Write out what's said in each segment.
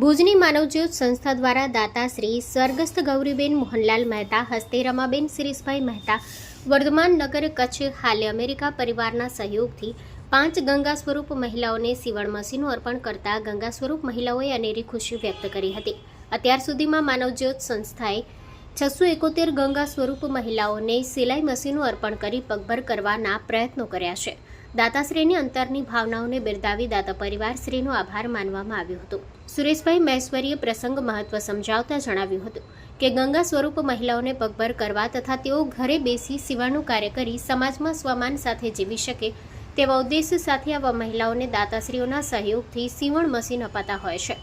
ભુજની માનવજ્યોત સંસ્થા દ્વારા દાતાશ્રી સ્વર્ગસ્થ ગૌરીબેન મોહનલાલ મહેતા, હસ્તે રમાબેન શિરીષભાઈ મહેતા, વર્ધમાન નગર કચ્છ, હાલે અમેરિકા પરિવારના સહયોગથી પાંચ ગંગા સ્વરૂપ મહિલાઓને સીવણ મશીનો અર્પણ કરતા ગંગા સ્વરૂપ મહિલાઓએ અનેરી ખુશી વ્યક્ત કરી હતી. અત્યાર સુધીમાં માનવજ્યોત સંસ્થાએ છસો એકોતેર ગંગા સ્વરૂપ મહિલાઓને સિલાઈ મશીનો અર્પણ કરી પગભર કરવાના પ્રયત્નો કર્યા છે. દાતાશ્રીની અંતરની ભાવનાઓને બિરદાવી દાતા પરિવારશ્રીનો આભાર માનવામાં આવ્યો હતો. સુરેશભાઈ મહેશ્વરીએ પ્રસંગ મહત્વ સમજાવતા જણાવ્યું હતું કે ગંગા સ્વરૂપ મહિલાઓને પગભર કરવા તથા તેઓ ઘરે બેસી સીવાનું કાર્ય કરી સમાજમાં સ્વમાન સાથે જીવી શકે તેવા ઉદ્દેશ્ય સાથે આવા મહિલાઓને દાતાશ્રીઓના સહયોગથી સીવણ મશીન અપાતા હોય છે.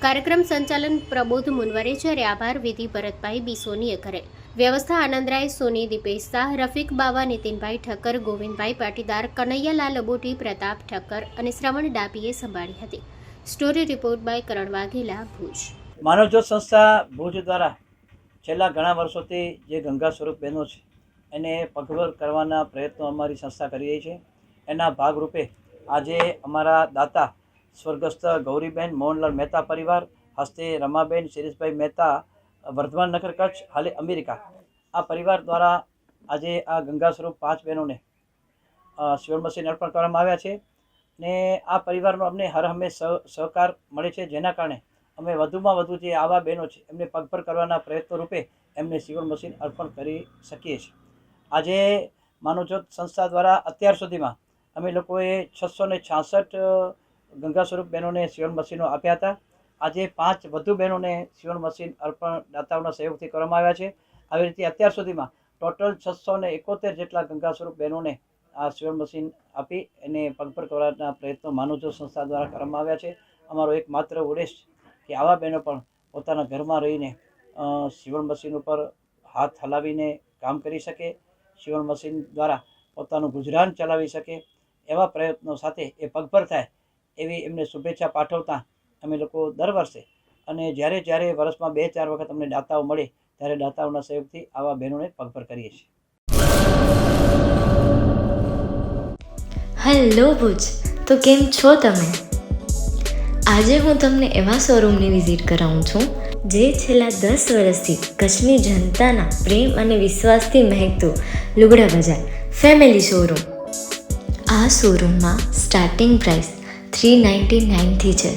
કાર્યક્રમ સંચાલન પ્રબોધ મુનવરે જ્યારે આભાર વિધિ ભરતભાઈ બી કરેલ કરે વ્યવસ્થા આનંદરાય, સોની, દીપેશ શાહ, રફીક બાવા, નીતિનભાઈ ઠક્કર, ગોવિંદભાઈ પાટીદાર, કનૈયાલાલ અબોટી, પ્રતાપ ઠક્કર અને શ્રવણ ડાબીએ સંભાળી હતી. Story report by Karan Vaghela, Bhuj. Manavjyot સંસ્થા ભુજ દ્વારા છેલ્લા ઘણા વર્ષોથી જે ગંગા સ્વરૂપ બહેનો છે, એને પગભર કરવાના પ્રયત્નો અમારી સંસ્થા કરી રહી છે. એના ભાગરૂપે આજે અમારા દાતા સ્વર્ગસ્થ ગૌરીબેન મોહનલાલ મહેતા પરિવાર, હસ્તે રમાબેન શિરીષભાઈ મહેતા વર્ધમાન નગર કચ્છ, હાલે અમેરિકા. આ પરિવાર દ્વારા આજે આ ગંગા સ્વરૂપ પાંચ બહેનોને શિવણ મશીન અર્પણ કરવામાં આવ્યા છે ને આ પરિવારનો અમને હર હંમેશ સહ, સહકાર મળે છે, જેના કારણે અમે વધુમાં વધુ જે આવા બહેનો છે, એમને પગભર કરવાના પ્રયત્નો રૂપે એમને શિવણ મશીન અર્પણ કરી શકીએ છીએ. આજે માનવજ્યોત સંસ્થા દ્વારા અત્યાર સુધીમાં અમે લોકોએ છસો ને છાસઠ ગંગા સ્વરૂપ બહેનોને શિવણ મશીનો આપ્યા હતા. આજે પાંચ વધુ બહેનોને સિવણ મશીન અર્પણ દાતાઓના સહયોગથી કરવામાં આવ્યા છે. આવી રીતે અત્યાર સુધીમાં ટોટલ છસો ને એકોતેર જેટલા ગંગા સ્વરૂપ બહેનોને આ સિવણ મશીન આપી એને પગભર કરવાના પ્રયત્નો માનવજો સંસ્થા દ્વારા કરવામાં આવ્યા છે. અમારો એક માત્ર ઉદ્દેશ કે આવા બહેનો પણ પોતાના ઘરમાં રહીને સિવણ મશીન ઉપર હાથ હલાવીને કામ કરી શકે, સિવણ મશીન દ્વારા પોતાનું ગુજરાન ચલાવી શકે, એવા પ્રયત્નો સાથે એ પગભર થાય એવી એમને શુભેચ્છા પાઠવતા અમે લોકો દર વર્ષે અને જ્યારે જ્યારે વર્ષમાં બે ચાર વખત અમને દાતાઓ મળે ત્યારે દાતાઓના સહયોગથી આવા બહેનોને પગભર કરીએ છીએ. હેલો ભુજ, તો કેમ છો તમે? આજે હું તમને એવા શોરૂમની વિઝિટ કરાવું છું, જે છેલ્લા દસ વર્ષથી કચ્છની જનતાના પ્રેમ અને વિશ્વાસથી મહેકતું લુગડા બજાર ફેમિલી શોરૂમ. આ શોરૂમમાં સ્ટાર્ટિંગ પ્રાઇસ થ્રી નાઇન્ટી નાઇનથી છે.